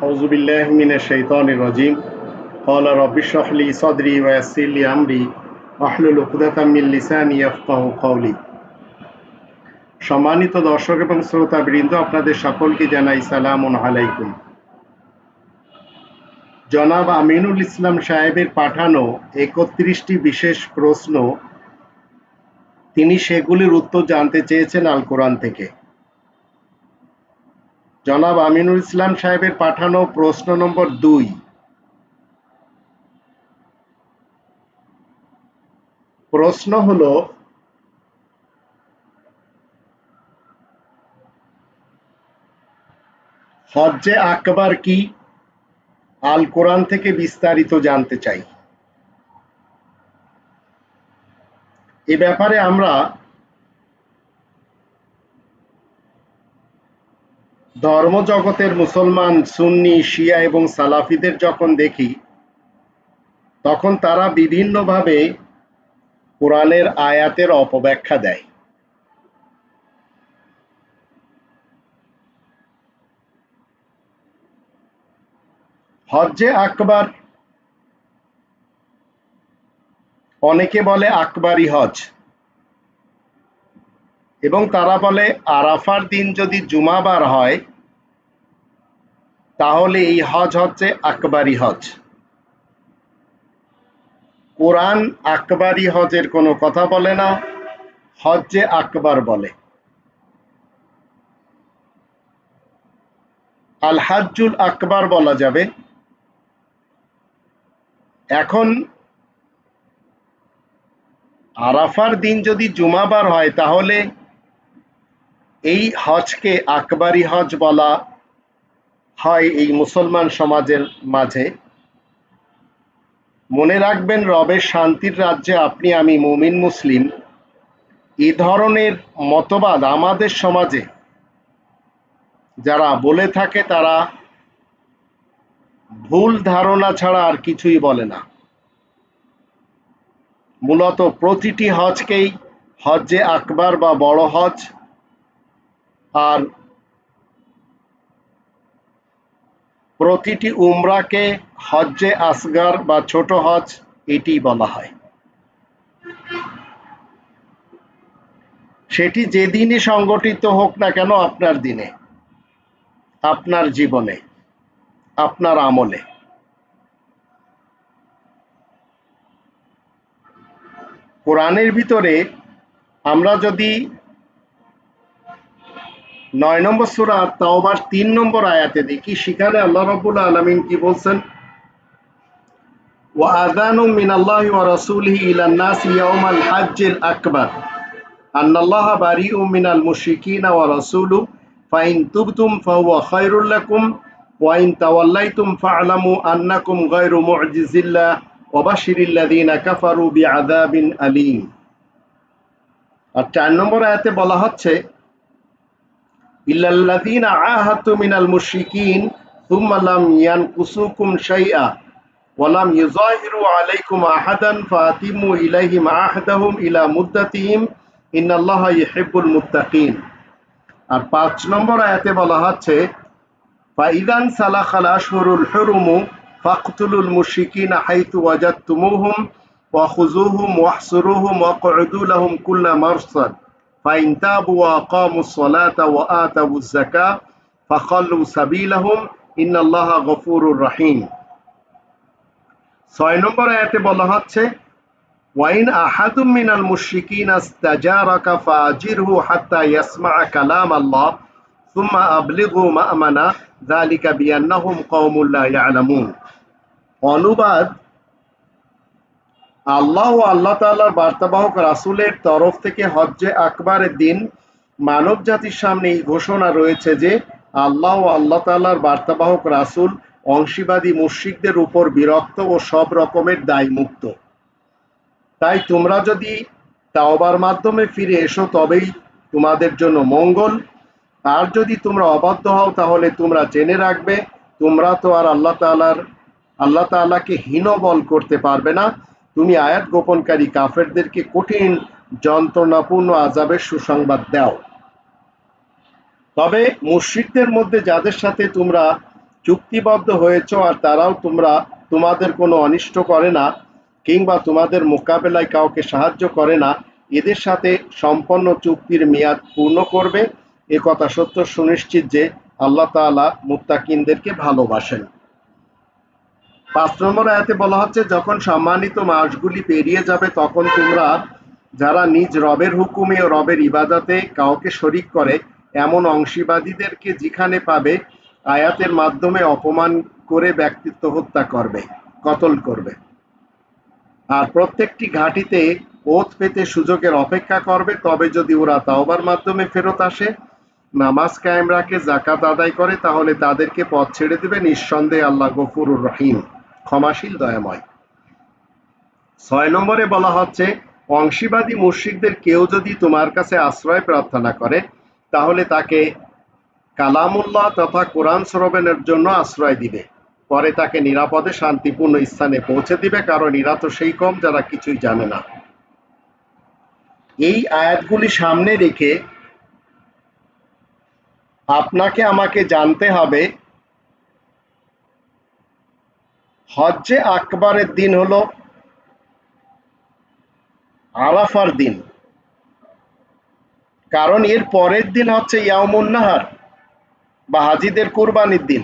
أعوذ بالله من الشيطان الرجيم قال رب اشرح لي صدري ويسر لي أمري واحلل عقدة من লিসানি يفقهوا قولي সম্মানিত দর্শক এবং শ্রোতা বৃন্দ আপনাদের সকলকে জানাই সালাম আলাইকুম জনাব আমিনুল ইসলাম সাহেবের পাঠানো একত্রিশটি বিশেষ প্রশ্ন তিনি সেগুলির উত্তর জানতে চেয়েছেন আল কোরআন থেকে জনাব আমিনুল ইসলাম সাহেবের পাঠানো প্রশ্ন নম্বর দুই। প্রশ্ন হলো হজ্জে আকবার কি? আল কোরআন থেকে বিস্তারিত জানতে চাই। এ ব্যাপারে আমরা ধর্মজগতের মুসলমান, সুন্নি, শিয়া এবং সালাফিদের যখন দেখি, তখন তারা বিভিন্নভাবে কোরআনের আয়াতের অপব্যাখ্যা দেয়। হজ্জে আকবার, অনেকে বলে আকবরী হজ। এবং তারা বলে আরাফার দিন যদি জুমাবার হয় তাহলে এই হজ হচ্ছে আকবরী হজ। কোরআন আকবরী হজের কোনো কথা বলে না, হজ্জে আকবার বলে। আল হাজ্জুল আকবার বলা যাবে। এখন আরাফার দিন যদি জুমাবার হয়, তাহলে এই হজকে আকবরী হজ বলা হয় এই মুসলমান সমাজের মাঝে। মনে রাখবেন, রবের শান্তির রাজ্যে আপনি, আমি মুমিন মুসলিম, এ ধরনের মতবাদ আমাদের সমাজে, যারা বলে থাকে তারা ভুল ধারণা ছাড়া আর কিছুই বলে না। মূলত প্রতিটি হজকেই হজ্জে আকবার বা বড় হজ, আর প্রতিটি উমরাকে হজ্জে আসগার বা ছোট হজ এটি বলা হয়। সেটি যেদিনই সংগঠিত হোক না কেন আপনার দিনে, আপনার জীবনে, আপনার আমলে। কোরআনের ভিতরে আমরা যদি নয় নম্বর সুরা তাওবার তিন নম্বর আয়াতে দেখি সেখানে আল্লাহ রবুল আলমিন কি বলছেন وآذان من الله ورسوله إلى الناس يوم الحج الأكبر أن الله بريء من المشركين ورسوله فإن تبتم فهو خير لكم وإن توليتم فاعلموا أنكم غير معجز الله وبشر الذين كفروا بعذاب أليم আর চার নম্বর আয়াতে বলা হচ্ছে আর পাঁচ নম্বর আয়াতে বলা হচ্ছে ফাইদান فإن تابوا وأقاموا الصلاة وآتوا الزكاة فخلوا سبيلهم إن الله غفور رحيم ছয় নম্বর আয়াতে বলা হচ্ছে ওয়াইন আহাদুম মিনাল মুশরিকিন আস্তাজারাকা ফাজিরহু হাত্তা ইয়াসমা'a কালাম আল্লাহ সুম্মা আবলিগু মা'মানা যালিকা বিআন্নাহুম কওমুন লা ইয়ালামুন অনুবাদ আল্লাহ আল্লাহ তাআলার বার্তাবাহক রাসূলের তরফ থেকে হজ্জে আকবারের দিন মানব জাতির সামনে এই ঘোষণা রয়েছে যে আল্লাহ আল্লাহ তাআলার বার্তাবাহক রাসূল অংশীবাদী মুশরিকদের উপর বিরক্ত ও সব রকমের দায় মুক্ত তাই তোমরা যদি তাওবার মাধ্যমে ফিরে এসো, তবেই তোমাদের জন্য মঙ্গল। আর যদি তোমরা অবাধ্য হও, তাহলে তোমরা জেনে রাখবে, তোমরা তো আর আল্লাহ তাআলার, আল্লাহ তাআলাকে হীনবল করতে পারবে না। তুমি আয়াত গোপনকারী কাফেরদেরকে কঠিন যন্ত্রণাপূর্ণ আজাবের সুসংবাদ দাও। তবে মুশ্রিকদের মধ্যে যাদের সাথে তোমরা চুক্তিবদ্ধ হয়েছ আর তারাও তোমরা তোমাদের কোনো অনিষ্ট করে না কিংবা তোমাদের মোকাবেলায় কাউকে সাহায্য করে না, এদের সাথে সম্পন্ন চুক্তির মেয়াদ পূর্ণ করবে। এ কথা সত্য সুনিশ্চিত যে আল্লাহ তাআলা মুত্তাকিনদেরকে ভালোবাসেন। পাঁচ নম্বর আয়াতে বলা হচ্ছে, যখন সম্মানিত মাসগুলি পেরিয়ে যাবে, তখন তোমরা যারা নিজ রবের হুকুমে ও রবের ইবাদাতে কাউকে শরিক করে, এমন অংশীবাদীদেরকে যেখানে পাবে, আয়াতের মাধ্যমে অপমান করে ব্যক্তিত্ব হত্যা করবে, কতল করবে। আর প্রত্যেকটি ঘাটিতে ওত পেতে সুযোগের অপেক্ষা করবে, তবে যদি ওরা তাওবার মাধ্যমে ফেরত আসে, নামাজ কায়েম রাখে জাকাত আদায় করে, তাহলে তাদেরকে পথ ছেড়ে দেবে, নিঃসন্দেহে আল্লাহ গফুরুর রহিম। ক্ষমাশীল, দয়াময়। ছয় নম্বরে বলা হচ্ছে, অংশীবাদী মুশ্রিকদের কেউ যদি তোমার কাছে আশ্রয় প্রার্থনা করে, তাহলে তাকে কালামুল্লাহ তথা কোরআন শ্রবণের জন্য আশ্রয় দিবে। পরে তাকে নিরাপদে, শান্তিপূর্ণ স্থানে পৌঁছে দিবে, কারণ এরা তো সেই কম যারা কিছুই জানে না। এই আয়াতগুলি সামনে রেখে আপনাকে আমাকে জানতে হবে হজ্জে আকবরের দিন হলো আরাফার দিন। কারণ এর পরের দিন হচ্ছে ইয়ামুন্নাহার বা হাজিদের কোরবানির দিন।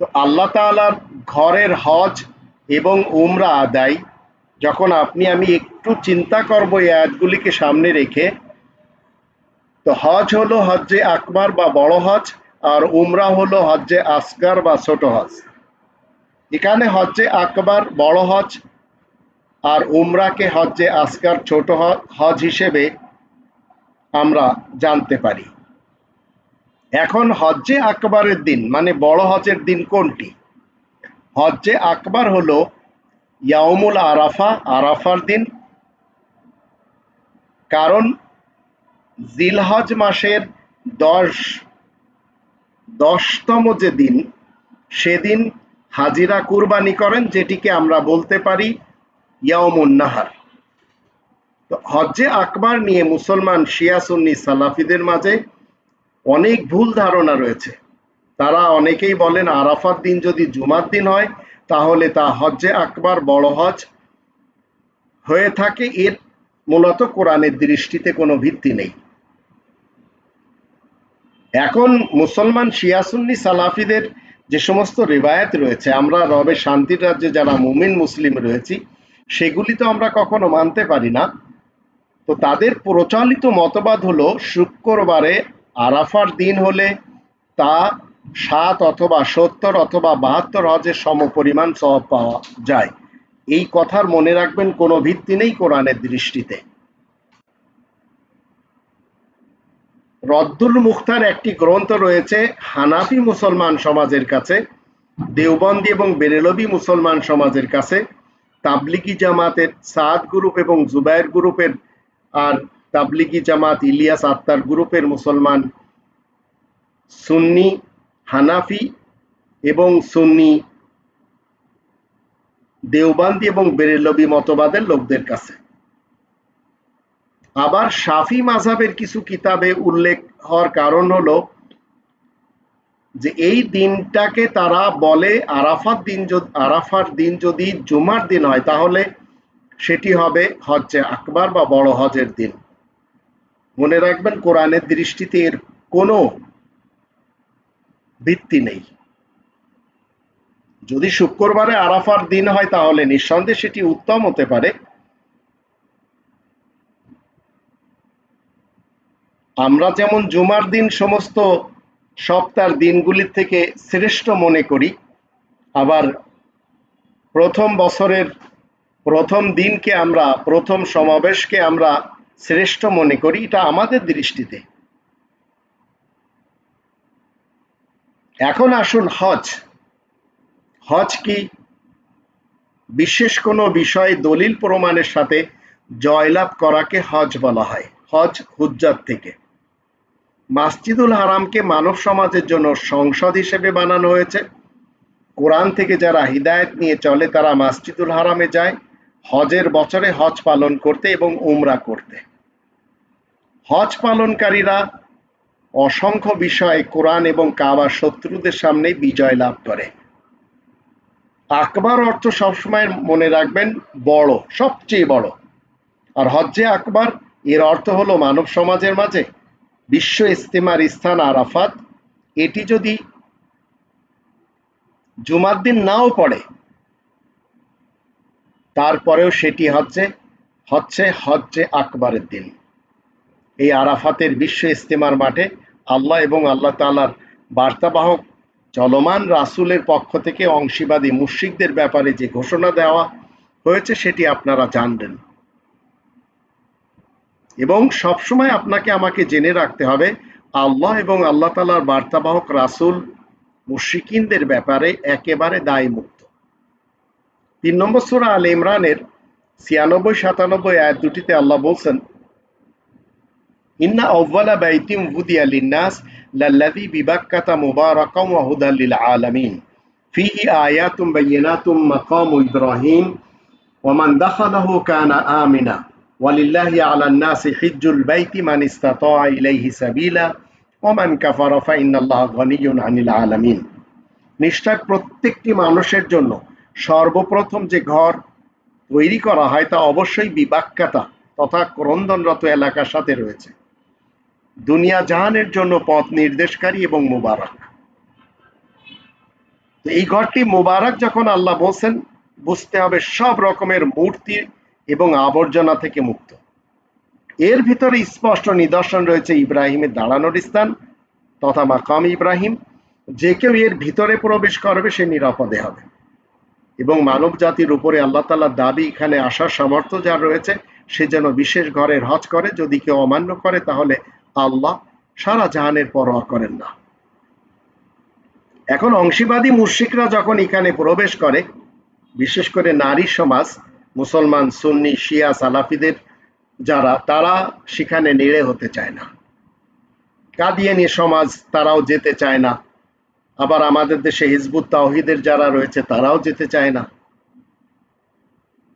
তো আল্লাহ তালার ঘরের হজ এবং উমরা আদায় যখন আপনি, আমি একটু চিন্তা করব এই আয়াতগুলিকে সামনে রেখে, তো হজ হলো হজ্জে আকবর বা বড় হজ আর উমরা হলো হজ্জে আসগার বা ছোট হজ। এখানে হজ্জে আকবর বড় হজ আর উমরাকে হজ্জে আসগার ছোট হজ হিসেবে আমরা জানতে পারি। এখন হজ্জে আকবরের দিন মানে বড় হজের দিন কোনটি? হজ্জে আকবর হলো ইয়ামুল আরাফা, আরাফার দিন। কারণ জিলহজ মাসের দশ, দশতম যে দিন, সেদিন হাজিরা কুরবানি করেন, যেটিকে আমরা বলতে পারি ইয়ামুন নাহার। তো হজ্জে আকবর নিয়ে মুসলমান শিয়া সুন্নি সালাফিদের মাঝে অনেক ভুল ধারণা রয়েছে। তারা অনেকেই বলেন আরাফার দিন যদি জুমার দিন হয়, তাহলে তা হজ্জে আকবর বড় হজ হয়ে থাকে। এর মূলত কোরআনের দৃষ্টিতে কোনো ভিত্তি নেই। এখন মুসলমান শিয়াসুন্নি সালাফিদের যে সমস্ত রেবায়াত রয়েছে, আমরা রবে শান্তির রাজ্যে যারা মুমিন মুসলিম রয়েছি, সেগুলি তো আমরা কখনো মানতে পারি না। তো তাদের প্রচলিত মতবাদ হলো, শুক্রবারে আরাফার দিন হলে তা সাত অথবা সত্তর অথবা বাহাত্তর হজের সমপরিমাণ সব পাওয়া যায়। এই কথার মনে রাখবেন, কোনো ভিত্তি নেই কোরআনের দৃষ্টিতে। রদ্দুল মুখতার একটি গ্রন্থ রয়েছে, হানাফি মুসলমান সমাজের কাছে, দেওবন্দি এবং বেরেলবি মুসলমান সমাজের কাছে, তাবলিগি জামাতের সাদ গ্রুপ এবং জুবায়ের গ্রুপের আর তাবলিগি জামাত ইলিয়াস আত্মার গ্রুপের মুসলমান সুন্নি, হানাফি এবং সুন্নি, দেওবান্দি এবং বেরেলবি মতবাদের লোকদের কাছে। আবার শাফি মাঝাবের কিছু কিতাবে উল্লেখ হওয়ার কারণ হলো যে এই দিনটাকে তারা বলে আরাফার দিন আরাফার দিন যদি জুমার দিন হয়, তাহলে সেটি হবে হজ্জে আকবার বা বড় হজের দিন। মনে রাখবেন, কোরআনের দৃষ্টিতে এর কোনো ভিত্তি নেই। যদি শুক্রবারে আরাফার দিন হয়, তাহলে নিঃসন্দেহে সেটি উত্তম হতে পারে। আমরা যেমন জুমার দিন সমস্ত সপ্তাহের দিনগুলির থেকে শ্রেষ্ঠ মনে করি, আবার প্রথম বছরের প্রথম দিনকে আমরা, প্রথম সমাবেশকে আমরা শ্রেষ্ঠ মনে করি, এটা আমাদের দৃষ্টিতে। এখন আসুন হজ। হজ কি বিশেষ কোনো বিষয়ে দলিল প্রমাণের সাথে জয়লাভ করাকে হজ বলা হয়, হজ হুজ্জাত থেকে। মাসজিদুল হারামকে মানব সমাজের জন্য সংসদ হিসেবে বানানো হয়েছে। কোরআন থেকে যারা হৃদায়ত নিয়ে চলে, তারা মাসজিদুল হারামে যায়, হজের বছরে হজ পালন করতে এবং উমরা করতে। হজ পালনকারীরা অসংখ্য বিষয়ে কোরআন এবং কাবার শত্রুদের সামনে বিজয় লাভ করে। আকবার অর্থ সবসময় মনে রাখবেন, বড়, সবচেয়ে বড়। আর হজ্জে আকবার, এর অর্থ হলো মানব সমাজের মাঝে বিশ্ব ইস্তেমার স্থান আরাফাত। এটি যদি জুমার দিন নাও পড়ে, তারপরেও সেটি হচ্ছে হচ্ছে হজ্জে আকবরের দিন। এই আরাফাতের বিশ্ব ইস্তেমার মাঠে আল্লাহ এবং আল্লাহ তালার বার্তাবাহক চলমান রাসুলের পক্ষ থেকে অংশীবাদী মুশ্রিকদের ব্যাপারে যে ঘোষণা দেওয়া হয়েছে, সেটি আপনারা জানবেন। এবং সবসময় আপনাকে আমাকে জেনে রাখতে হবে, আল্লাহ এবং আল্লাহ তালার বার্তাবাহক রাসুল মুশ্রিকিনদের ব্যাপারে একেবারে দায় মুক্ত তিন নম্বর সুরা আল ইমরানের ছিয়ানব্বই, সাতানব্বই আয়াত দুটিতে আল্লাহ বলছেন, ইন্না আউ্বালা বাইতিম উদিয়া লিন্নাস লাল্লাযী বিবাক্কাতা মুবারাকাম ওয়া হুদাল লিল আলামিন। ফিহি আয়াতুম বাইয়িনাতুম মাকামু ইব্রাহিম ওয়া মান দাখালাহু কানা আমিনা। ওয়ালিল্লাহি আলান নাসি হিজ্জুল বাইতি মান ইসতাতাআ ইলাইহি সাবিলা ওয়া মান কাফারা নিশ্চয় প্রত্যেকটি মানুষের জন্য সর্বপ্রথম যে ঘর তৈরি করা হয় তা অবশ্যই বিবাক্যাতা তথা ক্রন্দনরত এলাকার সাথে রয়েছে। দুনিয়া জাহানের জন্য পথ নির্দেশকারী এবং মুবারক। এই ঘরটি মুবারক যখন আল্লাহ বলছেন, বুঝতে হবে সব রকমের মূর্তি এবং আবর্জনা থেকে মুক্ত। এর ভিতরে স্পষ্ট নিদর্শন রয়েছে ইব্রাহিমের দাঁড়ানোর স্থান তথা মাকাম ইব্রাহিম। যে কেউ এর ভিতরে প্রবেশ করবে, সে নিরাপদে হবে। এবং মানব জাতির উপরে আল্লাহ তালার দাবি, এখানে আসার সামর্থ্য যার রয়েছে, সে যেন বিশেষ ঘরের হজ করে। যদি কেউ অমান্য করে, তাহলে আল্লাহ সারা জাহানের পরোয়া করেন না। এখন অংশীবাদী মুশ্রিকরা যখন এখানে প্রবেশ করে, বিশেষ করে নারী সমাজ মুসলমান, সুন্নি, শিয়া, সালাফিদের যারা, তারা সেখানে নেড়ে হতে চায় না। কাদিয়ানি সমাজ তারাও যেতে চায় না। আবার আমাদের দেশে হিজবুত তাওহিদের যারা রয়েছে, তারাও যেতে চায় না।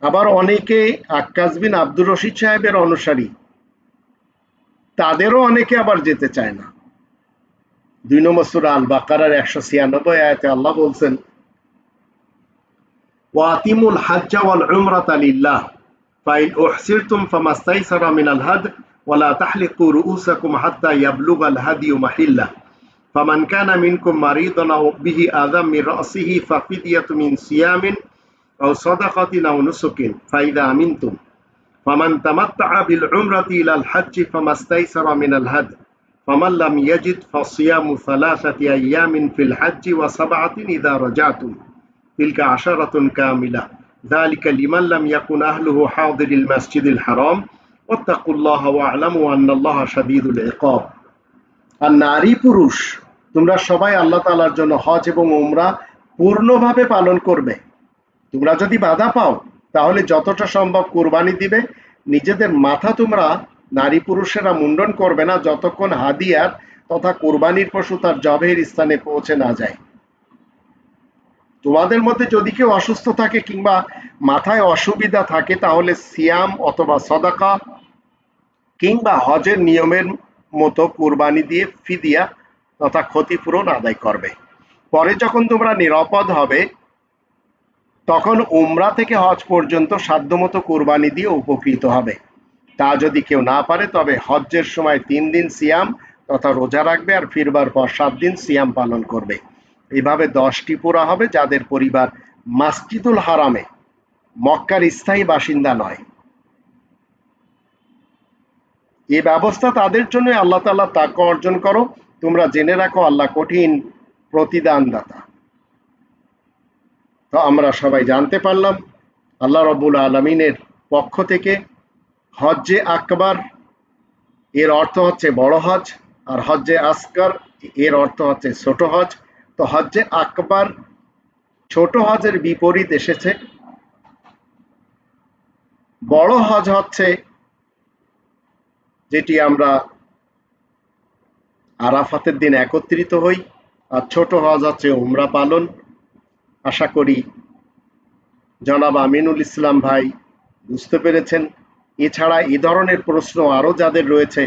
আবার অনেকে আক্কাস বিন আব্দুর রশিদ সাহেবের অনুসারী, তাদেরও অনেকে আবার যেতে চায় না। দুই নম্বর সুরা আল বাকারার একশো ছিয়ানব্বই আয়াতে আল্লাহ বলছেন وأتموا الحج والعمرة لله. فإن أحسرتم فما استيسر من الهدي ولا تحلقوا رؤوسكم حتى يبلغ الهدي محله. فمن كان منكم مريضا أو به آذى من رأسه ففدية من صيام أو صدقة أو نسك فإذا أمنتم فمن تمتع بالعمرة إلى الحج فما استيسر من الهدي فمن لم يجد فصيام ثلاثة أيام في الحج وسبعة إذا رجعتم. تلك عشرة كاملة ذلك لمن لم يكن أهله حاضر المسجد الحرام واتقوا الله واعلموا أن الله شديد العقاب আর নারী পুরুষ তোমরা সবাই আল্লাহ তালার জন্য হজ এবং উমরা পূর্ণভাবে পালন করবে তোমরা যদি বাধা পাও তাহলে যতটা সম্ভব কোরবানি দিবে নিজেদের মাথা তোমরা নারী পুরুষেরা মুন্ডন করবে না যতক্ষণ হাদিয়ার তথা কোরবানির পশু তার জবের স্থানে পৌঁছে না যায় তোমাদের মধ্যে যদি কেউ অসুস্থ থাকে কিংবা মাথায় অসুবিধা থাকে, তাহলে সিয়াম অথবা সদাকা কিংবা হজের নিয়মের মতো কোরবানি দিয়ে ফিদিয়া তথা ক্ষতিপূরণ আদায় করবে। পরে যখন তোমরা নিরাপদ হবে, তখন উমরা থেকে হজ পর্যন্ত সাধ্যমতো কোরবানি দিয়ে উপকৃত হবে। তা যদি কেউ না পারে, তবে হজ্জের সময় তিন দিন সিয়াম তথা রোজা রাখবে আর ফিরবার পর সাত দিন সিয়াম পালন করবে। এভাবে দশটি পুরা হবে যাদের পরিবার মাসজিদুল হারামে, মক্কার স্থায়ী বাসিন্দা নয়। এ ব্যবস্থা তাদের জন্য আল্লাহ তাল্লাহ তাকে অর্জন করো, তোমরা জেনে রাখো আল্লাহ কঠিন প্রতিদানদাতা। তো আমরা সবাই জানতে পারলাম, আল্লাহ রবুল আলমিনের পক্ষ থেকে হজ্জে আকবার, এর অর্থ হচ্ছে বড় হজ আর হজ্জে আসকার, এর অর্থ হচ্ছে ছোট হজ তো হজ্জে আকবার ছোট হজের বিপরীত এসেছে। বড় হজ হচ্ছে যেটি আমরা আরাফাতের দিন একত্রিত হই, আর ছোট হজ হচ্ছে উমরা পালন। আশা করি জনাব আমিনুল ইসলাম ভাই বুঝতে পেরেছেন। এছাড়া এ ধরনের প্রশ্ন আরও যাদের রয়েছে,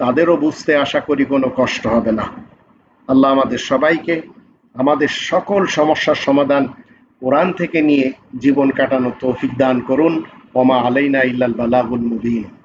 তাদেরও বুঝতে আশা করি কোনো কষ্ট হবে না। আল্লাহ আমাদের সবাইকে আমাদের সকল সমস্যার সমাধান কোরআন থেকে নিয়ে জীবন কাটানো তৌফিক দান করুন। ওমা আলাইনা ইল্লাল বালাগুল মুবিন।